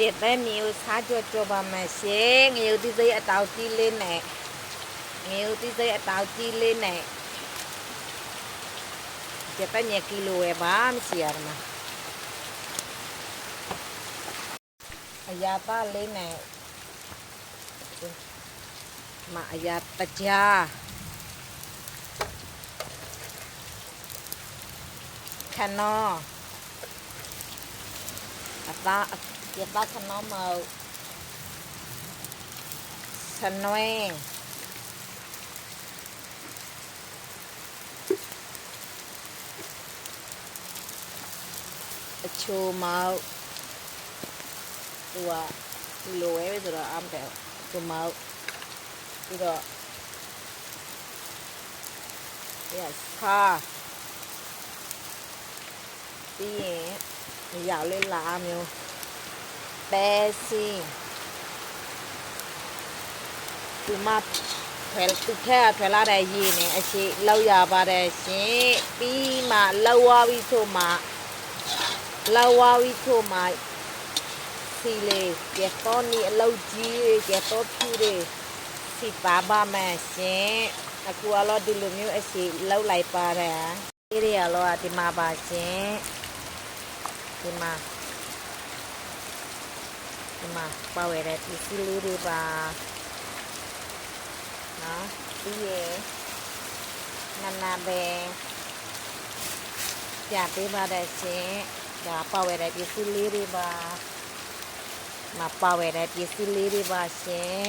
chết đấy nhiều xa cho cho bà mẹ xe nhiều tí dây ở tàu chi lên nè. Nhiều tí dây ở tàu chi lên nè. Chết bé nhẹ kilo e ba mi xe mà. Ai ta lên nè. Mà ai ta chia khăn no ta kia ta thân nó mờ. Thân noe chu mờ. Tua lúa bây giờ ăn béo chu mờ. Bây giờ. Yes, ha. Yeah. ဒီလိုပဲဆိုတော့အမ်းတယ်သူမောက်ပြီးတော့ yes ခါပြီးရင်ရောက်လေးလာမျိုးပဲစီဒီမှာဖယ်သူထဲကဖယ်လာတဲ့ရည်နဲ့အရှိလောက်ရပါတယ်ရှင်ပြီးမှလောက်ဝါပြီးဆိုမှလောက်ဝါပြီးဆိုမှစီလေကျတော့နီအလောက်ကြီးတွေကျတော့ဖြူတွေစီပါပါမယ်ရှင်အခုကတော့ဒီလိုမျိုးအရှိလောက်လိုက်ပါတယ်ဒီရတော့ဒီမှာပါရှင် ဒီမှာဒီမှာပါဝဲတဲ့ဒီစီလေးတွေပါနော်ပြီးရင်နာနာပဲပြပေးပါတဲ့ရှင်ဒါပါဝဲတဲ့ဒီစီလေးတွေပါမပါဝဲတဲ့ဒီစီလေးတွေပါရှင်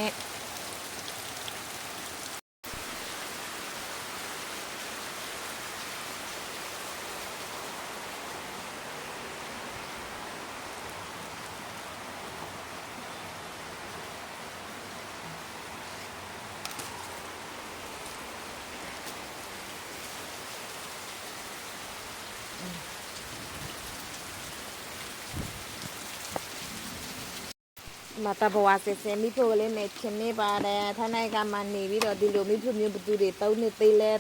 မတဘဝစစ်စင်မိဖို့လေးနဲ့ခင်နေပါတယ်ထိုင်းနိုင်ငံမှာနေပြီးတော့ဒီလိုမိဖို့မျိုးဘသူတွေတုံးနေသေးလဲ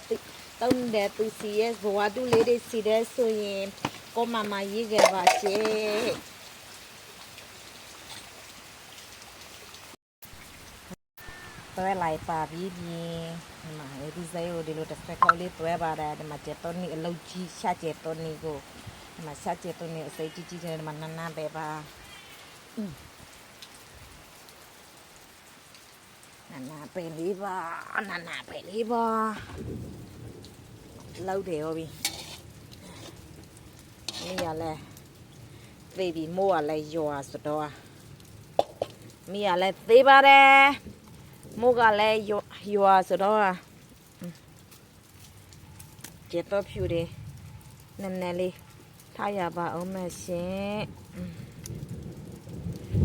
တုံးတဲ့သူစီရဲ့ဘဝတူလေးတွေစီတဲ့ဆိုရင်ကိုမမရေးခဲ့ပါရှေ တွဲလိုက်ပါပြီးပြင်ဒီမှာဒီဇိုင်းကိုဒီလိုတစ်ဖက်ခေါက်လေးတွဲပါတယ်ဒီမှာကျက်တော့နေအလုတ်ကြီးရှာကျက်တော့နေကိုဒီမှာရှာကျက်တော့နေအစိတ်ကြီးကြီးတယ်ဒီမှာနန်းနန်းပဲပါနာနာပဲလေးပါနာနာပဲလေးပါလောက်တယ်ဟောပြီမိရလဲသေပြီမိုးကလည်းရွာစတော့မိရလဲသေးပါတယ် မိုးကလည်းရွာစတော့ကျေတော့ဖြူတယ်နည်းနည်းလေးထားရပါအောင်မရှင်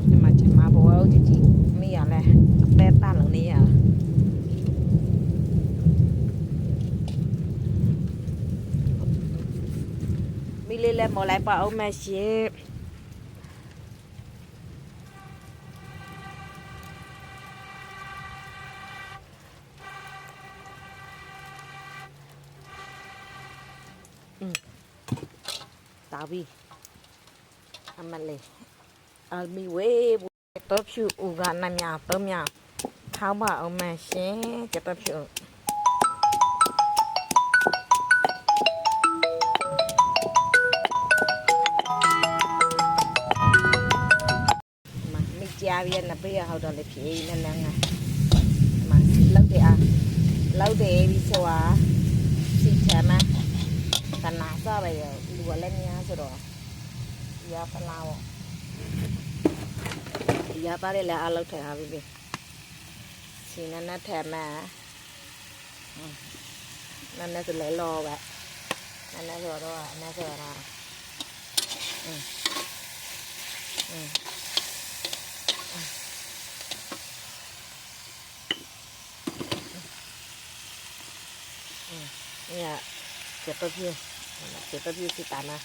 ဒီမှာချက်မဘောကြည့်ကြည့်မိရလဲအသက်တလုံးနေရမိလေးလည်းမလိုက်ပါအောင်မရှင် tabi amale almi we top shu uga na mya to mya thao ba o ma she cha top shu ma mi cha bi na pe ha do le phi na na nga ma lau de a lau de bi so a si cha ma ta na sa ba yo યાપ લાવો યાપ આરે લે આ લઉં થાય આવી બે સીના ના થાય મે ના ને તો લઈ લો વે ના ને તો તો ના તો ના હમ હમ Yeah, get up here. সেটা দিয়েছি টানা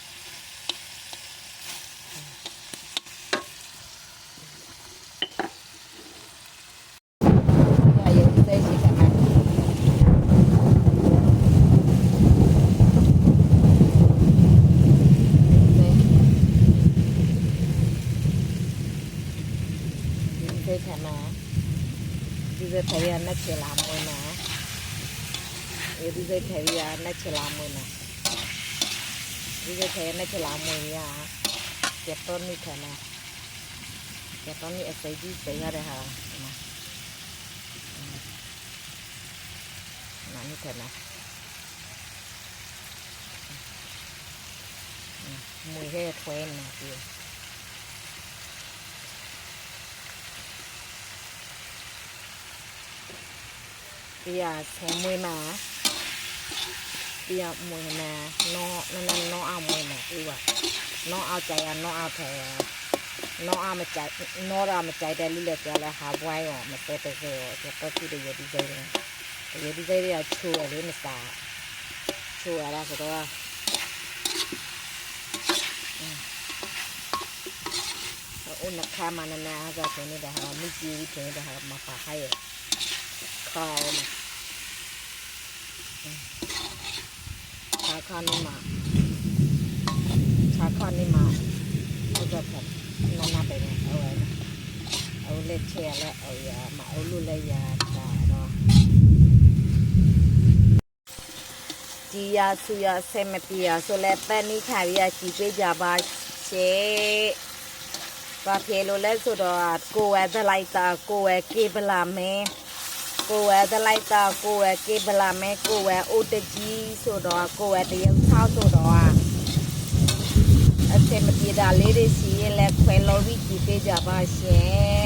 rizai tariya na ce lamuna rizai tariya na ce lamuna විජේතේනකලා මොයියා කෙපොනි කන කෙපොනි එසයිදි සයරහා නනි කන මුයි හේ ෆෙන් නාතිය පියාස් හැමුයි මා ปียมวยนะนอนั่นนั่นน้อเอามวยนะอีว่าน้อเอาใจอะน้อเอาแผทน้อเอามาใจน้อเรามาใจได้ลิเลียะแล้วหาไว้อะมาเตะเตะเตะจะก็คือเดียวดีใจเลยเดียวดีใจเดียวชัวร์เลยมาสาชัวร์แล้วสุดว่า una kama na na haza tene da hawa miki tene da hawa mafa haya kawo சாக்கானிமா சாக்கானிமா உதப்பம் நல்லா போயிடும் அவள் அவளே சேலை அவையா அவளுல யாரோ ஜியா சுயா செமப்பியா சொல்ல பண்ணி காவியா கிபே ஜாபா சே ဘာဖြစ်လို့လဲဆိုတော့ကိုယ်ဝဲဒလိုက်တာကိုယ်ဝဲကေပလာမဲ ကိုဝဲသလိုက်တာကိုဝဲကေဗလာမဲကိုဝဲအိုတကြီးဆိုတော့ကိုဝဲတရုပ်ချောက်ဆိုတော့အစင်မပြေတာလေးတွေစီရင်လဲခွဲလို့ပြီးကြည့်ပေးကြပါရှင်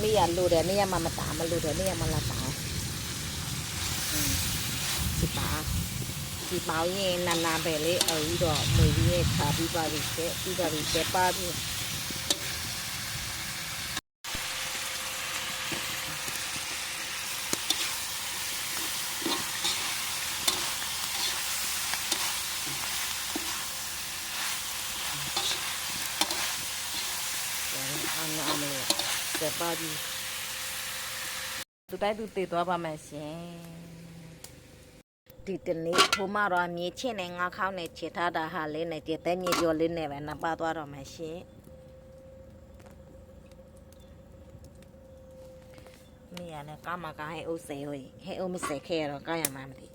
မိရလို့တယ်နေရမှာမတာမလို့တယ်နေရမှာလာတာอืมဒီပါဒီပေါင်းရင်နာနာပဲလေအူတော့မွေကြီးရဲ့ခါပြီးပါပြီကျပြီးပါပြီကျပါပြီ အ နာမေစပါဒီသူတိုက်သူတည်သွားပါမယ်ရှင်ဒီတနေ့ထိုးမတော့မြေချင်းနဲ့ငါခေါင်းနဲ့ချစ်ထားတာဟာလေးနဲ့ကြတဲ့မြေကျော်လေးနဲ့ပဲနပါသွားတော့မယ်ရှင်မီးရနဲ့ကာမကဟဲ့အိုးစေဟိုဟဲ့အိုးမစေခဲတော့ကာရမှမသိ